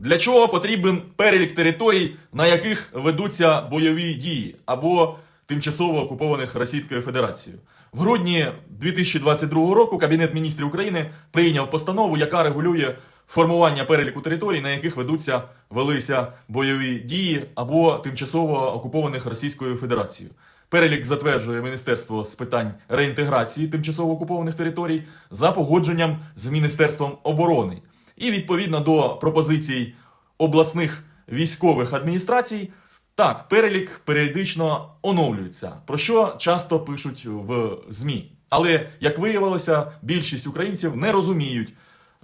Для чого потрібен перелік територій, на яких ведуться бойові дії або тимчасово окупованих Російською Федерацією? В грудні 2022 року Кабінет міністрів України прийняв постанову, яка регулює формування переліку територій, на яких ведуться велися бойові дії або тимчасово окупованих Російською Федерацією. Перелік затверджує Міністерство з питань реінтеграції тимчасово окупованих територій за погодженням з Міністерством оборони. І відповідно до пропозицій обласних військових адміністрацій, так, перелік періодично оновлюється, про що часто пишуть в ЗМІ. Але як виявилося, більшість українців не розуміють,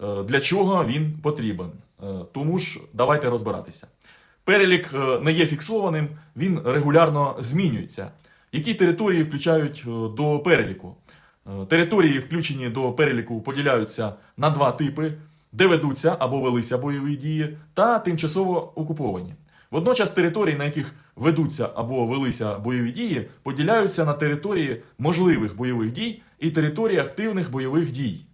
е, для чого він потрібен. Е, Тому ж давайте розбиратися. Перелік е, не є фіксованим, він регулярно змінюється. Які території включають до переліку? Території, включені до переліку, поділяються на два типи: де ведуться або велися бойові дії, та тимчасово окуповані. Водночас території, на яких ведуться або велися бойові дії, поділяються на території можливих бойових дій і території активних бойових дій.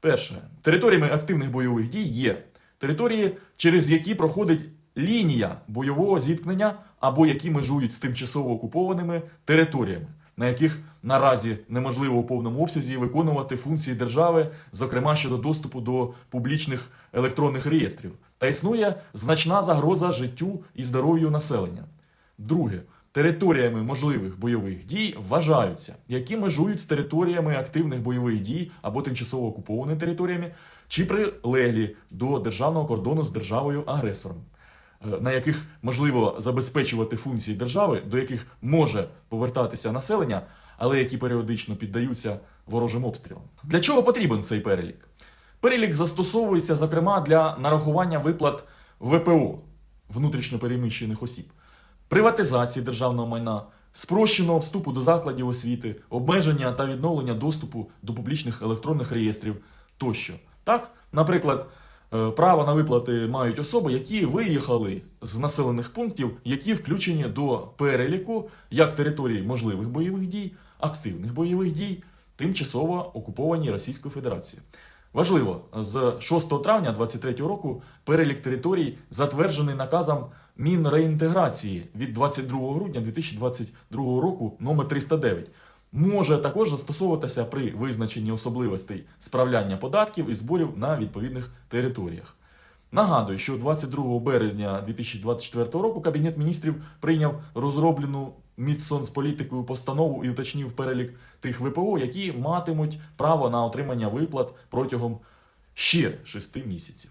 Перше, територіями активних бойових дій є території, через які проходить лінія бойового зіткнення або які межують з тимчасово окупованими територіями, на яких наразі неможливо у повному обсязі виконувати функції держави, зокрема щодо доступу до публічних електронних реєстрів, та існує значна загроза життю і здоров'ю населення. Друге, територіями можливих бойових дій вважаються, які межують з територіями активних бойових дій або тимчасово окупованими територіями, чи прилеглі до державного кордону з державою агресором, е, на яких можливо забезпечувати функції держави, до яких може повертатися населення, але які періодично піддаються ворожим обстрілам. Для чого потрібен цей перелік? Перелік застосовується, зокрема, для нарахування виплат ВПО внутрішньопереміщених осіб, приватизації державного майна, спрощеного вступу до закладів освіти, обмеження та відновлення доступу до публічних електронних реєстрів тощо. Так, наприклад, е, право на виплати мають особи, які виїхали з населених пунктів, які включені до переліку як території можливих бойових дій, активних бойових дій, тимчасово окуповані Російською Федерацією. Важливо, з 6 травня 2023 року перелік територій затверджений наказом Мінреінтеграції від 22 грудня 2022 року номер 309 може також застосовуватися при визначенні особливостей справляння податків і зборів на відповідних територіях. Нагадую, що 22 березня 2024 року Кабінет міністрів прийняв розроблену Мінсоцполітикою постанову і уточнив перелік тих ВПО, які матимуть право на отримання виплат протягом ще 6 місяців.